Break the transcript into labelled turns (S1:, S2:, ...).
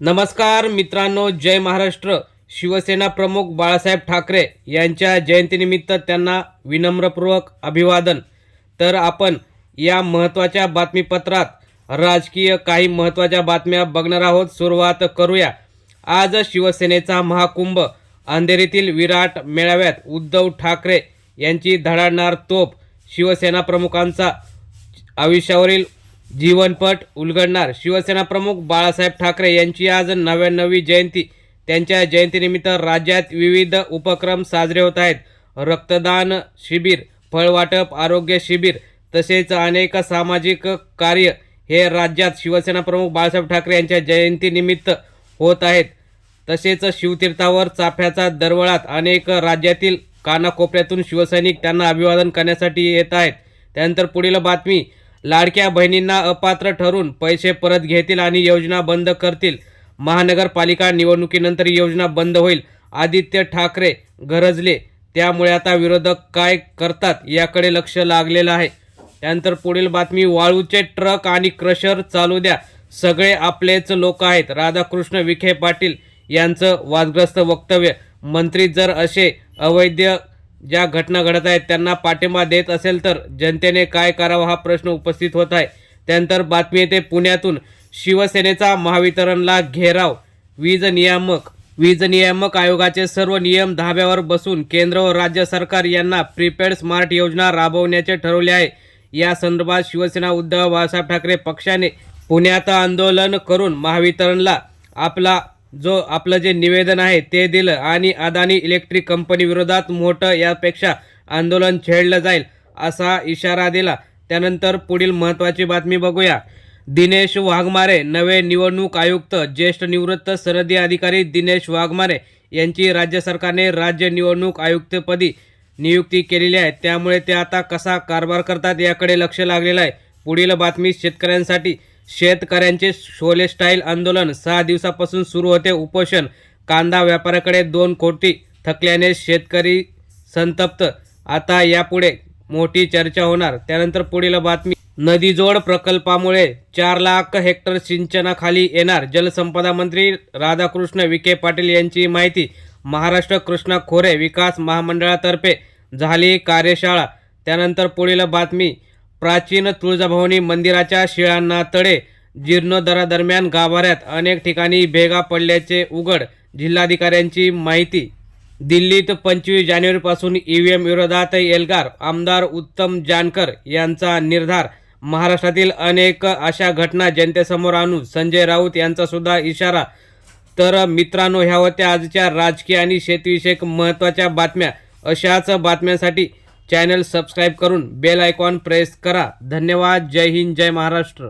S1: नमस्कार मित्रांनो जय महाराष्ट्र. शिवसेना प्रमुख बाळासाहेब ठाकरे यांच्या जयंतीनिमित्त त्यांना विनम्रपूर्वक अभिवादन. तर आपण या महत्त्वाच्या बातमीपत्रात राजकीय काही महत्त्वाच्या बातम्या बघणार आहोत. सुरुवात करूया. आज शिवसेनेचा महाकुंभ अंधेरीतील विराट मेळाव्यात उद्धव ठाकरे यांची धडाडणार तोप शिवसेना प्रमुखांचा आयुष्यावरील जीवनपट उलगडणार. शिवसेना प्रमुख बाळासाहेब ठाकरे यांची आज नव्याण्णवी जयंती. त्यांच्या जयंतीनिमित्त राज्यात विविध उपक्रम साजरे होत आहेत. रक्तदान शिबिर फळवाटप आरोग्य शिबिर तसेच अनेक सामाजिक कार्य हे राज्यात शिवसेना प्रमुख बाळासाहेब ठाकरे यांच्या जयंतीनिमित्त होत आहेत. तसेच शिवतीर्थावर चाफ्याचा दरवळात अनेक राज्यातील कानाकोपऱ्यातून शिवसैनिक त्यांना अभिवादन करण्यासाठी येत आहेत. त्यानंतर पुढील बातमी लाडक्या बहिणींना अपात्र ठरून पैसे परत घेतील आणि योजना बंद करतील. महानगरपालिका निवडणुकीनंतर योजना बंद होईल. आदित्य ठाकरे गरजले. त्यामुळे आता विरोधक काय करतात याकडे लक्ष लागलेलं आहे. त्यानंतर पुढील बातमी वाळूचे ट्रक आणि क्रशर चालू द्या. सगळे आपलेच लोक आहेत. राधाकृष्ण विखे पाटील यांचं वादग्रस्त वक्तव्य. मंत्री जर असे अवैध ज्या घटना घडत आहेत त्यांना पाठिंबा देत असेल तर जनतेने काय करावं हा प्रश्न उपस्थित होत आहे. त्यानंतर बातमी येते पुण्यातून. शिवसेनेचा महावितरणला घेराव. वीज नियामक वीज नियामक आयोगाचे सर्व नियम धाब्यावर बसून केंद्र व राज्य सरकार यांना प्रीपेड स्मार्ट योजना राबवण्याचे ठरवले आहे. या संदर्भात शिवसेना उद्धव बाळासाहेब ठाकरे पक्षाने पुण्यात आंदोलन करून महावितरणला आपला जो आपलं जे निवेदन आहे ते दिलं आणि अदानी इलेक्ट्रिक कंपनी विरोधात मोठं यापेक्षा आंदोलन छेडलं जाईल असा इशारा दिला. त्यानंतर पुढील महत्त्वाची बातमी बघूया. दिनेश वाघमारे नवे निवडणूक आयुक्त ज्येष्ठ निवृत्त सनदी अधिकारी दिनेश वाघमारे यांची राज्य सरकारने राज्य निवडणूक आयुक्तपदी नियुक्ती केलेली आहे. त्यामुळे ते आता कसा कारभार करतात याकडे लक्ष लागलेलं आहे. पुढील बातमी शेतकऱ्यांसाठी. शेतकऱ्यांचे शोले स्टाईल आंदोलन सहा दिवसापासून सुरू होते. उपोषण. कांदा व्यापाऱ्याकडे दोन कोटी थकल्याने शेतकरी संतप्त. आता यापुढे मोठी चर्चा होणार. त्यानंतर पुढील बातमी. नदीजोड प्रकल्पामुळे चार लाख हेक्टर सिंचनाखाली येणार. जलसंपदा मंत्री राधाकृष्ण विखे पाटील यांची माहिती. महाराष्ट्र कृष्णा खोरे विकास महामंडळातर्फे झाली कार्यशाळा. त्यानंतर पुढील बातमी. प्राचीन तुळजाभवानी मंदिराच्या शिळांना जीर्णोद्धारादरम्यान गाभाऱ्यात अनेक ठिकाणी भेगा पडल्याचे उघड जिल्हाधिकाऱ्यांची माहिती. दिल्लीत पंचवीस जानेवारीपासून ईव्हीएम विरोधात एल्गार आमदार उत्तम जानकर यांचा निर्धार. महाराष्ट्रातील अनेक अशा घटना जनतेसमोर आणू संजय राऊत यांचासुद्धा इशारा. तर मित्रांनो ह्या होत्या आजच्या राजकीय आणि शेतीविषयक महत्त्वाच्या बातम्या. अशाच बातम्यांसाठी चॅनल सबस्क्राईब करून बेल आयकॉन प्रेस करा. धन्यवाद. जय हिंद. जय महाराष्ट्र.